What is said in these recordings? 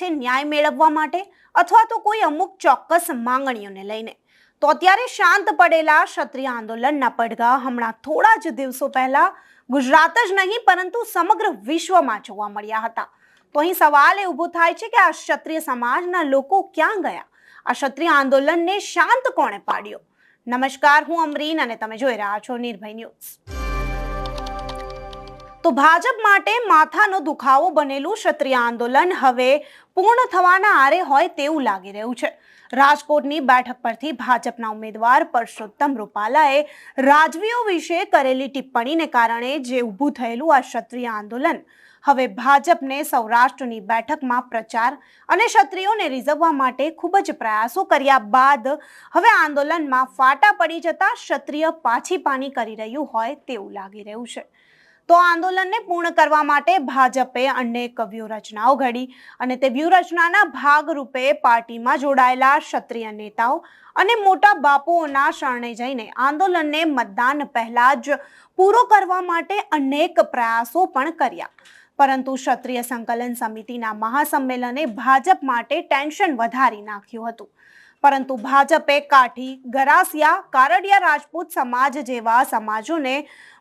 છે ન્યાય મેળવવા માટે અથવા તો કોઈ અમુક ચોક્કસ માંગણીઓને લઈને. તો અત્યારે શાંત પડેલા ક્ષત્રિય આંદોલનના પડઘા હમણાં થોડા જ દિવસો પહેલા ગુજરાત જ નહીં, પરંતુ સમગ્ર વિશ્વમાં જોવા મળ્યા હતા. તો અહીં સવાલ એ ઊભો થાય છે કે આ ક્ષત્રિય સમાજના લોકો ક્યાં ગયા? આ ક્ષત્રિય આંદોલનને શાંત કોણે પાડ્યો? નમસ્કાર, હું અમરીન અને તમે જોઈ રહ્યા છો નિર્ભય ન્યૂઝ. તો ભાજપ માટે માથાનો દુખાવો બનેલું ક્ષત્રિય આંદોલન હવે પૂર્ણ થવાના આરે હોય તેવું લાગી રહ્યું છે. રાજકોટની બેઠક પરથી ભાજપના ઉમેદવાર પરસોત્તમ રૂપાલાએ રાજવીઓ વિશે કરેલી ટિપ્પણીને કારણે જે ઊભું થયેલું આ ક્ષત્રિય આંદોલન, હવે ભાજપને સૌરાષ્ટ્રની બેઠકમાં પ્રચાર અને ક્ષત્રિયોને રીઝવવા માટે ખૂબ જ પ્રયાસો કર્યા બાદ હવે આંદોલનમાં ફાટા પડી જતા ક્ષત્રિય પાછી પાની કરી રહ્યું હોય તેવું લાગી રહ્યું છે. તો આંદોલનને પૂર્ણ કરવા માટે ભાજપે અનેક વ્યૂહરચનાઓ ઘડી અને તે વ્યૂહરચનાના ભાગરૂપે પાર્ટીમાં જોડાયેલા ક્ષત્રિય નેતાઓ અને મોટા બાપુઓના શરણે જઈને આંદોલનને મતદાન પહેલા જ પૂરો કરવા માટે અનેક પ્રયાસો પણ કર્યા. પરંતુ ક્ષત્રિય સંકલન સમિતિના મહાસંમેલને ભાજપ માટે ટેન્શન વધારી નાખ્યું હતું. પરંતુ ભાજપે કાઠી, ગરાસિયા, કારડિયા રાજપૂત સમાજ જેવા સમાજોને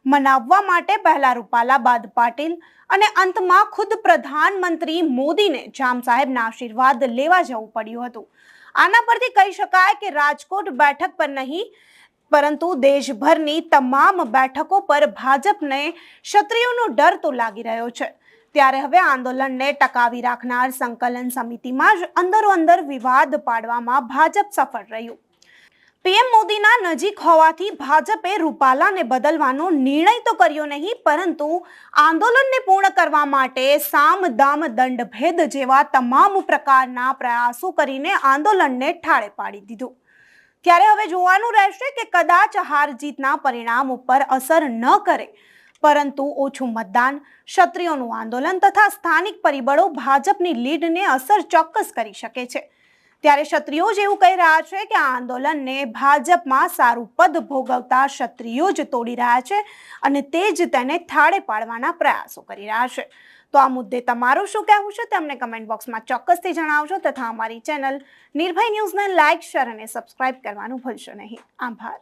મનાવવા માટે પહેલા રૂપાલા બાદ પાટીલ અને અંતમાં ખુદ પ્રધાનમંત્રી મોદીને જામ સાહેબના આશીર્વાદ લેવા જવું પડ્યું હતું. આના પરથી કહી શકાય કે રાજકોટ બેઠક પર નહીં, પરંતુ દેશભરની તમામ બેઠકો પર ભાજપને ક્ષત્રિયોનો ડર તો લાગી રહ્યો છે. ત્યારે હવે આંદોલનને ટકાવી રાખનાર સંકલન સમિતિમાં જ અંદરો અંદર વિવાદ પાડવામાં ભાજપ સફળ રહ્યું. પીએમ મોદીના નજીક હોવાથી ભાજપે રૂપાલાને બદલવાનો નિર્ણય તો કર્યો નહીં, પરંતુ આંદોલનને પૂર્ણ કરવા માટે સામ દામ દંડ ભેદ જેવા તમામ પ્રકારના પ્રયાસો કરીને આંદોલનને ઠાળે પાડી દીધું. ત્યારે હવે જોવાનું રહેશે કે કદાચ હાર જીતના પરિણામ ઉપર અસર ન કરે. પરંતુ ઓછું મતદાન, ક્ષત્રિયોનું આંદોલન તથા સ્થાનિક પરિબળો ભાજપની લીડને અસર ચોક્કસ કરી શકે છે. ત્યારે ક્ષત્રિયો જ એવું કહી રહ્યા છે કે આ આંદોલનને ભાજપમાં સારું પદ ભોગવતા ક્ષત્રિયો જ તોડી રહ્યા છે અને તે જ તેને થાળે પાડવાના પ્રયાસો કરી રહ્યા છે. તો આ મુદ્દે તમારું શું કહેવું છે તે અમને કમેન્ટ બોક્સમાં ચોક્કસથી જણાવજો તથા અમારી ચેનલ નિર્ભય ન્યૂઝને લાઇક શેર અને સબસ્ક્રાઇબ કરવાનું ભૂલશો નહીં. આભાર.